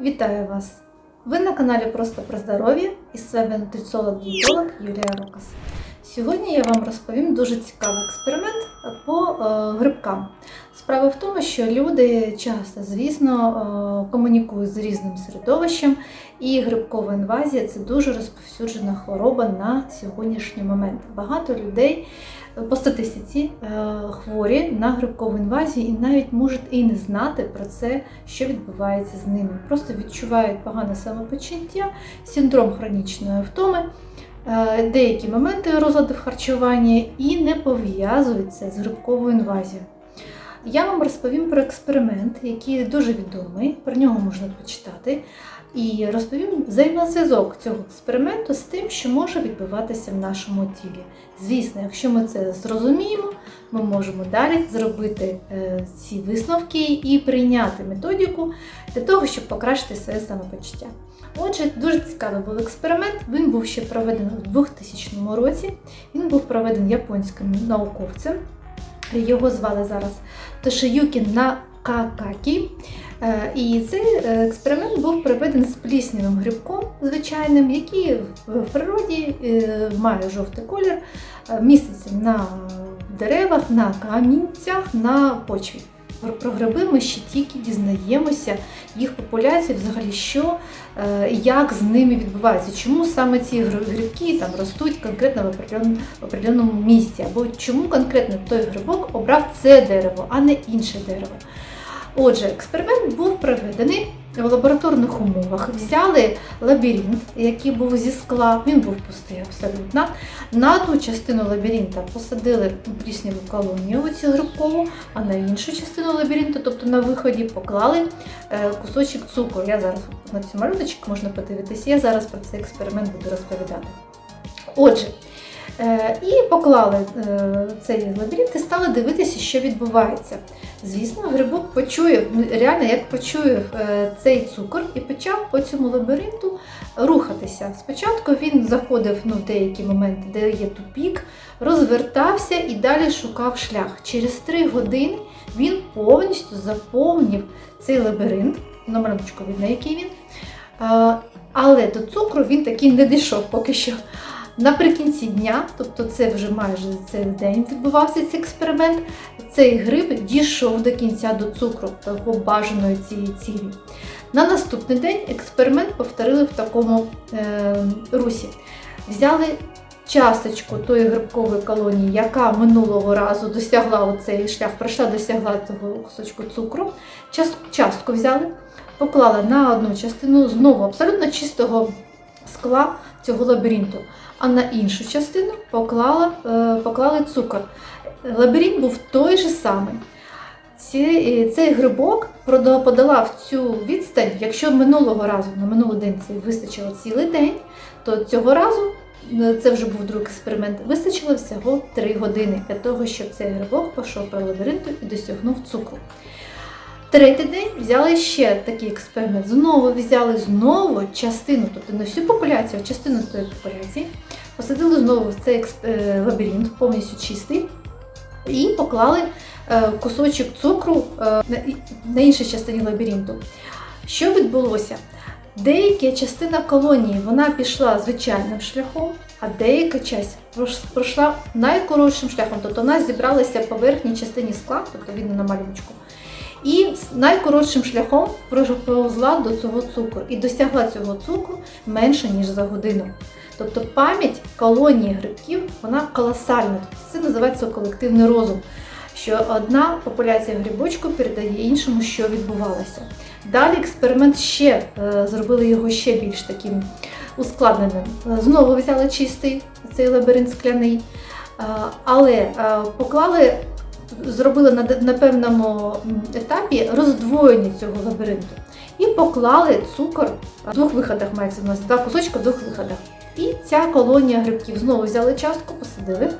Вітаю вас! Ви на каналі Просто про здоров'я і з вами нутриціолог-дієтолог Юлія Рокас. Сьогодні я вам розповім дуже цікавий експеримент по е, грибкам. Справа в тому, що люди часто, звісно, е, комунікують з різним середовищем, і грибкова інвазія це дуже розповсюджена хвороба на сьогоднішній момент. Багато людей е, по статистиці хворі на грибкову інвазію і навіть можуть і не знати про це, що відбувається з ними. Просто відчувають погане самопочуття, синдром хронічної втоми. Е, Деякі моменти розладу в харчуванні і не пов'язуються з грибковою інвазією. Я вам розповім про експеримент, який дуже відомий, про нього можна почитати. І розповім взаємозв'язок цього експерименту з тим, що може відбуватися в нашому тілі. Звісно, якщо ми це зрозуміємо, ми можемо далі зробити е, ці висновки і прийняти методику для того, щоб покращити своє самопочуття. Отже, дуже цікавий був експеримент. Він був ще проведений у 2000 році. Він був проведений японським науковцем. Його звали зараз Тошиюкі Накакакі. Е, І цей е, експеримент був проведений з пліснявим грибком звичайним, який в природі е, має жовтий колір, міститься на деревах, на камінцях, на почві. Про- гриби ми ще тільки дізнаємося, їх популяції, взагалі, що, е, як з ними відбувається, чому саме ці грибки там ростуть конкретно в определеному місці, або чому конкретно той грибок обрав це дерево, а не інше дерево. Отже, експеримент був проведений в лабораторних умовах. Взяли лабіринт, який був зі скла, він був пустий абсолютно. На одну частину лабіринта посадили плісняву колонію оцю грибкову, а на іншу частину лабіринту, тобто на виході, поклали е, кусочок цукру. Я зараз на цю малюночок можна подивитися, я зараз про цей експеримент буду розповідати. Отже, і поклали е, цей лабіринт і стали дивитися, що відбувається. Звісно, грибок почує, ну, реально як почує е, цей цукор і почав по цьому лабіринту рухатися. Спочатку він заходив ну, в деякі моменти, де є тупік, розвертався і далі шукав шлях. Через три години він повністю заповнив цей лабіринт, на малюночку видно, який він. Е, Але до цукру він таки не дійшов поки що. Наприкінці дня, тобто це вже майже цей день відбувався цей експеримент, цей гриб дійшов до кінця до цукру, того бажаної цієї цілі. На наступний день експеримент повторили в такому е, русі. Взяли часточку тої грибкової колонії, яка минулого разу досягла оцей шлях, пройшла, досягла того кусочку цукру. Час- Частку взяли, поклали на одну частину знову абсолютно чистого скла цього лабіринту, а на іншу частину поклали, е, поклали цукор. Лабіринт був той же самий. Ці, е, цей грибок подолав цю відстань. Якщо минулого разу на минулий день це вистачило цілий день, то цього разу е, це вже був другий експеримент. Вистачило всього 3 години для того, щоб цей грибок пішов по лабіринту і досягнув цукру. Третій день взяли ще такий експеримент. Знову взяли знову частину, тобто не всю популяцію, а частину тої популяції, посадили знову в цей е, лабіринт, повністю чистий, і поклали е, кусочок цукру е, на, іншій частині лабіринту. Що відбулося? Деяка частина колонії вона пішла звичайним шляхом, а деяка часть пройшла найкоротшим шляхом. Тобто вона зібралася по верхній частині скла, тобто видно на малюночку, і найкоротшим шляхом проповзла до цього цукру і досягла цього цукру менше ніж за годину. Тобто пам'ять колонії грибків вона колосальна. Тобто це називається колективний розум. Що одна популяція грибочку передає іншому, що відбувалося. Далі експеримент ще е, зробили його ще більш таким ускладненим. Е, Знову взяли чистий цей лабіринт скляний, е, але поклали, зробили на, на певному етапі роздвоєння цього лабіринту. І поклали цукор в двох виходах, мається в нас два кусочки в двох виходах. І ця колонія грибків знову взяли частку, посадили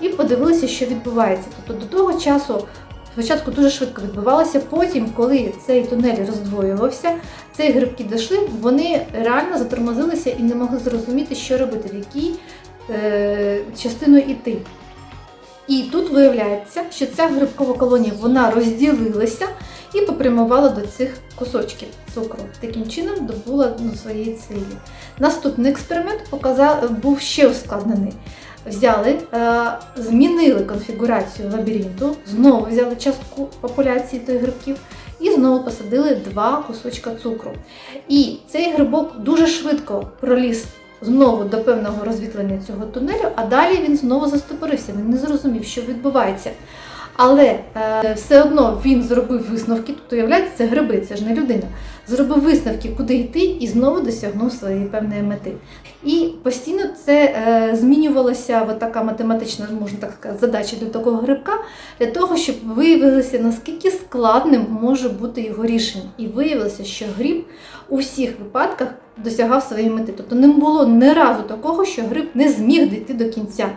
і подивилися, що відбувається. Тобто до того часу спочатку дуже швидко відбувалося, потім, коли цей тунель роздвоювався, ці грибки дійшли, вони реально затормозилися і не могли зрозуміти, що робити, в якій е, частину йти. І тут виявляється, що ця грибкова колонія вона розділилася і попрямувала до цих кусочків цукру. Таким чином добула ну, своєї цілі. Наступний експеримент показав, був ще ускладнений. Взяли, е, змінили конфігурацію лабіринту, знову взяли частку популяції тих грибків і знову посадили два кусочка цукру. І цей грибок дуже швидко проліз знову до певного розвітлення цього тунелю, а далі він знову застопорився. Він не зрозумів, що відбувається. Але е, все одно він зробив висновки, тобто, уявляєте, це гриби, це ж не людина. Зробив висновки, куди йти, і знову досягнув своєї певної мети. І постійно це е, змінювалася така математична, можна так сказати, задача для такого грибка, для того, щоб виявилося, наскільки складним може бути його рішення. І виявилося, що гриб у всіх випадках досягав своєї мети. Тобто не було ні разу такого, що гриб не зміг дійти до кінця.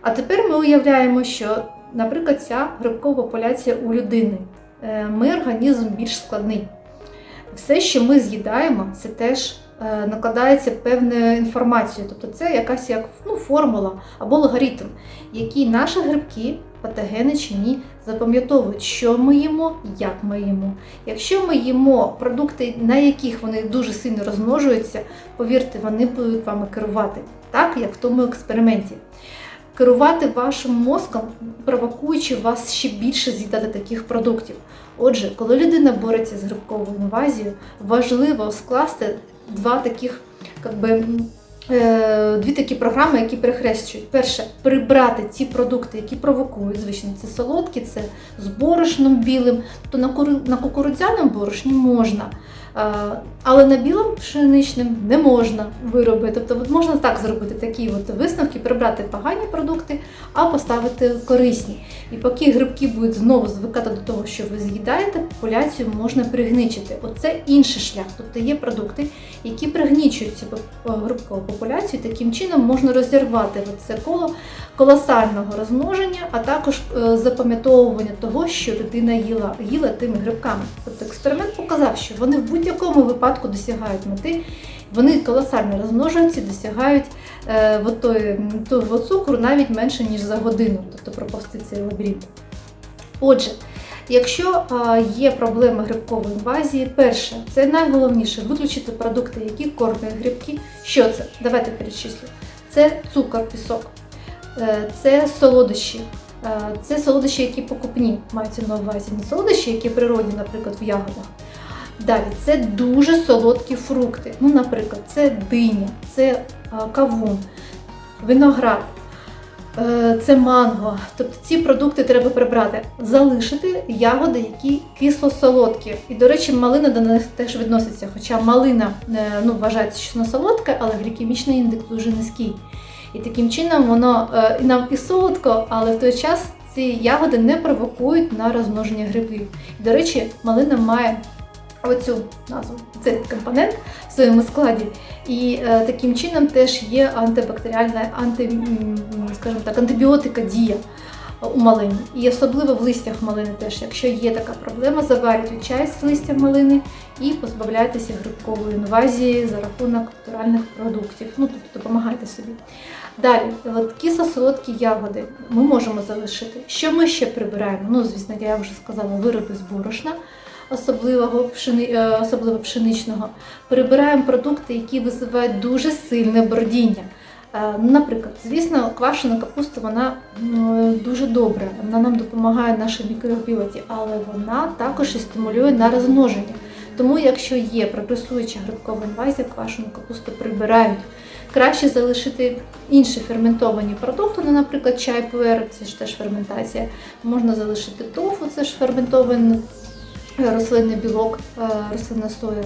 А тепер ми уявляємо, що, наприклад, ця грибкова популяція у людини. Е, Ми організм більш складний. Все, що ми з'їдаємо, це теж е, накладається певною інформацією. Тобто це якась як ну, формула або логаритм, який наші грибки, патогени чи ні, запам'ятовують, що ми їмо, як ми їмо. Якщо ми їмо продукти, на яких вони дуже сильно розмножуються, повірте, вони будуть вами керувати, так як в тому експерименті. Керувати вашим мозком, провокуючи вас ще більше з'їдати таких продуктів. Отже, коли людина бореться з грибковою інвазією, важливо скласти два таких, как би, дві такі програми, які перехрещують. Перше, прибрати ті продукти, які провокують. Звично, це солодкі, це з борошном білим. То куру- на кукурудзяному борошні можна. Е, Але на білому пшеничним не можна вироби. Тобто от можна так зробити такі от висновки, прибрати погані продукти, а поставити корисні. І поки грибки будуть знову звикати до того, що ви з'їдаєте, популяцію можна пригничити. Оце інший шлях. Тобто є продукти, які пригнічують цю поп- грибкову популяцію. Таким чином можна розірвати це коло колосального розмноження, а також е, запам'ятовування того, що людина їла, їла тими грибками. Тобто експеримент показав, що вони в будь-якому випадку досягають мети, вони колосально розмножуються, досягають е, от той, того цукру навіть менше, ніж за годину, тобто проповсти цей лабіринт. Отже, якщо е, є проблема грибкової інвазії, перше, це найголовніше виключити продукти, які кормлять грибки. Що це? Давайте перечислю. Це цукор, пісок, е, це солодощі. Е, Це солодощі, які покупні маються на увазі, не солодощі, які природні, наприклад, в ягодах. Далі це дуже солодкі фрукти. Ну, наприклад, це диня, це е, кавун, виноград, е, це манго. Тобто ці продукти треба прибрати, залишити ягоди, які кисло-солодкі. І, до речі, малина до них теж відноситься. Хоча малина е, ну, вважається, що солодка, але глікемічний індекс дуже низький. І таким чином воно і нам і солодко, але в той час ці ягоди не провокують на розмноження грибів. До речі, малина має оцю назву, цей компонент в своєму складі. І е, таким чином теж є антибактеріальна, анти, скажімо так, антибіотика дія у малині. І особливо в листях малини теж. Якщо є така проблема, заварюйте чай з листя малини і позбавляйтеся грибкової інвазії за рахунок натуральних продуктів. Ну, тобто допомагайте собі. Далі, кисло-солодкі ягоди ми можемо залишити. Що ми ще прибираємо? Ну, звісно, я вже сказала, вироби з борошна, особливого пшени, е, особливо пшеничного. Прибираємо продукти, які визивають дуже сильне бродіння. Е, Наприклад, звісно, квашена капуста вона дуже добра, вона нам допомагає нашій мікробіоті, але вона також і стимулює на розмноження. Тому, якщо є прогресуюча грибкова інвазія, квашену капусту прибирають. Краще залишити інші ферментовані продукти, ну, наприклад, чай пуер, це ж теж ферментація. Можна залишити тофу, це ж ферментований рослинний білок, е, рослинна соя.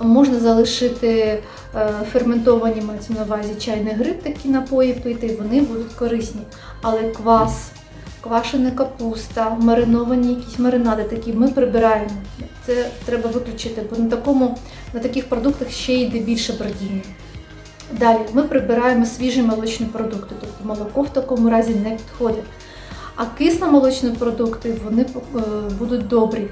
Можна залишити е, ферментовані мається на увазі чайний гриб, такі напої пити, вони будуть корисні. Але квас, квашена капуста, мариновані якісь маринади, такі ми прибираємо. Це треба виключити, бо на такому на таких продуктах ще йде більше бродіння. Далі ми прибираємо свіжі молочні продукти, тобто молоко в такому разі не підходить. А кисломолочні продукти вони е, будуть добрі.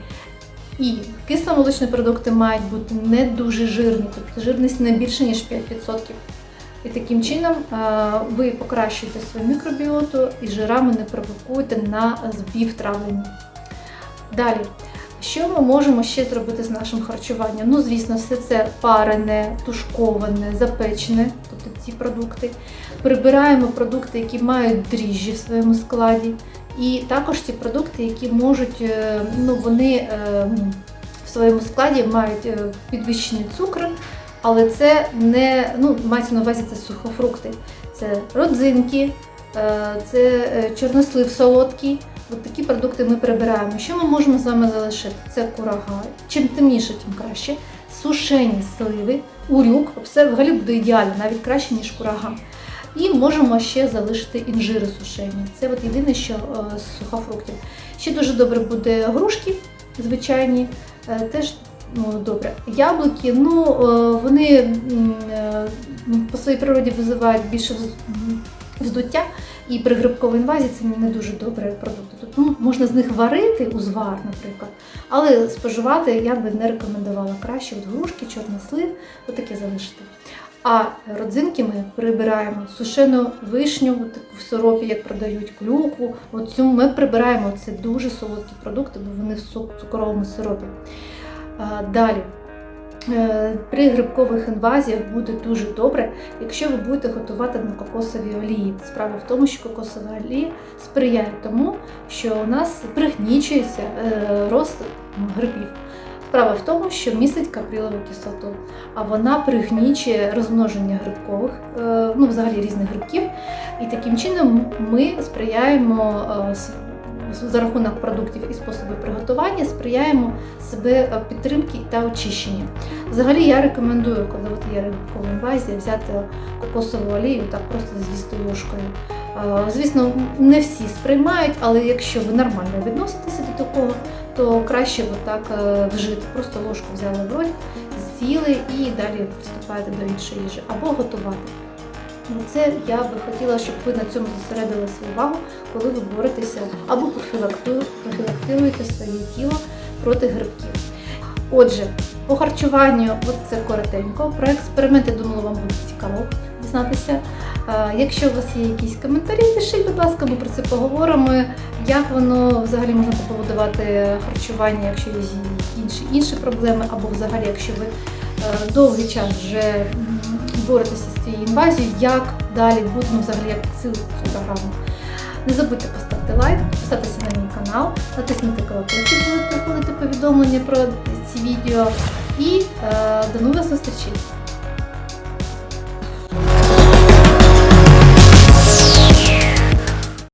І кисломолочні продукти мають бути не дуже жирні, тобто жирність не більше, ніж 5%. І таким чином е, ви покращуєте свою мікробіоту і жирами не провокуєте на збів травлення. Далі, що ми можемо ще зробити з нашим харчуванням? Ну, звісно, все це парене, тушковане, запечене, тобто ці продукти. Прибираємо продукти, які мають дріжджі в своєму складі. І також ті продукти, які можуть, е, ну вони е, в своєму складі мають е, підвищений цукор, але це не ну, мається на увазі це сухофрукти, це родзинки, це чорнослив солодкий. От такі продукти ми прибираємо. Що ми можемо з вами залишити? Це курага. Чим темніше, тим краще. Сушені сливи, урюк, все взагалі буде ідеально, навіть краще, ніж курага. І можемо ще залишити інжири сушені. Це от єдине, що е, з сухофруктів. Ще дуже добре буде грушки, звичайні, е, теж ну, добре. Яблуки, ну е, вони по своїй природі визивають більше вз- вздуття, і при грибковій інвазії це не дуже добре продукти. Тут ну, можна з них варити узвар, наприклад, але споживати я би не рекомендувала краще от грушки, чорнослив, отаке залишити. А родзинки ми прибираємо сушену вишню, таку в сиропі, як продають клюкву. Оцю ми прибираємо це дуже солодкі продукти, бо вони в цукровому сиропі. Далі. Е, При грибкових інвазіях буде дуже добре, якщо ви будете готувати на кокосовій олії. Справа в тому, що кокосова олія сприяє тому, що у нас пригнічується е, рост грибів. Справа в тому, що містить каприлову кислоту, а вона пригнічує розмноження грибкових, е, ну взагалі різних грибків. І таким чином ми сприяємо е, за рахунок продуктів і способів приготування, сприяємо себе е, підтримки та очищенню. Взагалі я рекомендую, коли от є грибкова інвазія, взяти кокосову олію так просто з'їсти ложкою. Звісно, не всі сприймають, але якщо ви нормально відноситеся до такого, то краще отак е, вжити. Просто ложку взяли в рот, з'їли і далі приступаєте до іншої їжі або готувати. Ну, Це я би хотіла, щоб ви на цьому зосередили свою увагу, коли ви боретеся або профілактируєте своє тіло проти грибків. Отже, по харчуванню, от це коротенько. Про експерименти, думала, вам буде цікаво дізнатися. Е, Якщо у вас є якісь коментарі, пишіть, будь ласка, ми про це поговоримо. Як воно взагалі можна побудувати харчування, якщо є інші інші проблеми, або взагалі, якщо ви е, довгий час вже боретеся з цією інвазією, як далі бути, ну, взагалі як цю цю програму. Не забудьте поставити лайк, підписатися на мій канал, натиснути колокольчик, будуть приходити повідомлення про ці відео. І е, до нових зустрічей!